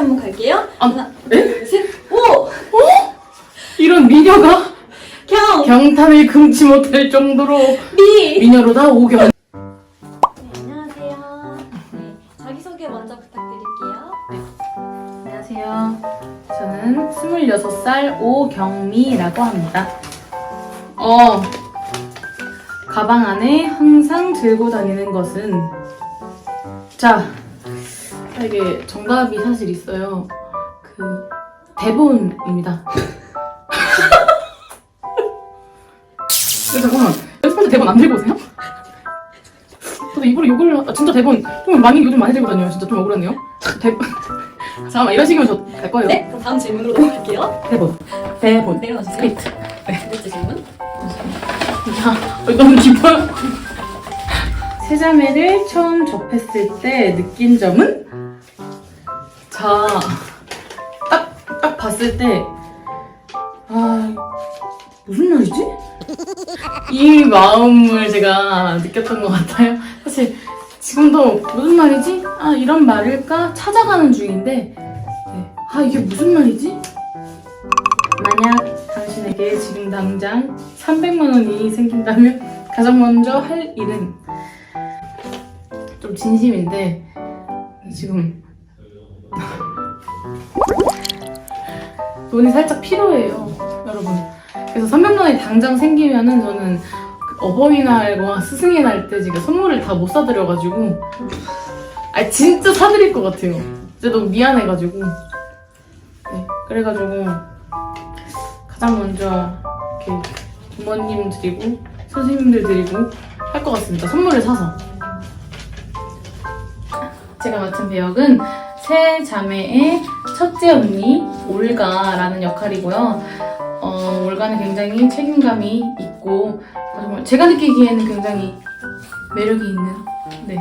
한번 갈게요. 아, 하나, 둘, 셋, 오! 이런 미녀가 경, 경탄을 금치 못할 정도로 미! 미녀로다 오경. 네, 안녕하세요. 네, 자기소개 먼저 부탁드릴게요. 네. 안녕하세요. 저는 26살 오경미라고 합니다. 어, 가방 안에 항상 들고 다니는 것은 자, 이게 정답이 사실 있어요. 그 대본입니다. 야, 잠깐만, 연습할 때 대본 안 들고 오세요? 저도 입으로 욕을 아, 진짜 대본 좀 많이 요즘 많이 들고 다녀요. 진짜 좀 억울하네요. 대본 잠깐만 이런 식이면 저 갈 거예요. 네, 그럼 다음 질문으로 넘어갈게요. 대본. 대본. 내려놔주세요. 스크립트. 두 번째 질문. 야, 어, 너무 깊어요. 세자매를 처음 접했을 때 느낀 점은? 자, 딱, 딱 봤을 때, 아, 무슨 말이지? 이 마음을 제가 느꼈던 것 같아요. 사실, 지금도 무슨 말이지? 아, 이런 말일까? 찾아가는 중인데, 네. 아, 이게 무슨 말이지? 만약 당신에게 지금 당장 300만 원이 생긴다면 가장 먼저 할 일은 좀 진심인데 지금 돈이 살짝 필요해요, 여러분. 그래서 300만 원이 당장 생기면은 저는 그 어버이날과 스승의 날 때 제가 선물을 다 못 사드려가지고 아 진짜 사드릴 것 같아요. 진짜 너무 미안해가지고 네, 그래가지고 가장 먼저 이렇게 부모님 드리고 선생님들 드리고 할 것 같습니다. 선물을 사서. 제가 맡은 배역은 세 자매의 첫째 언니 올가라는 역할이고요. 어, 올가는 굉장히 책임감이 있고 정말 제가 느끼기에는 굉장히 매력이 있는 네,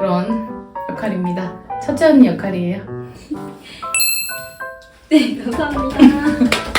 그런 역할입니다. 첫째 언니 역할이에요. 네, 감사합니다.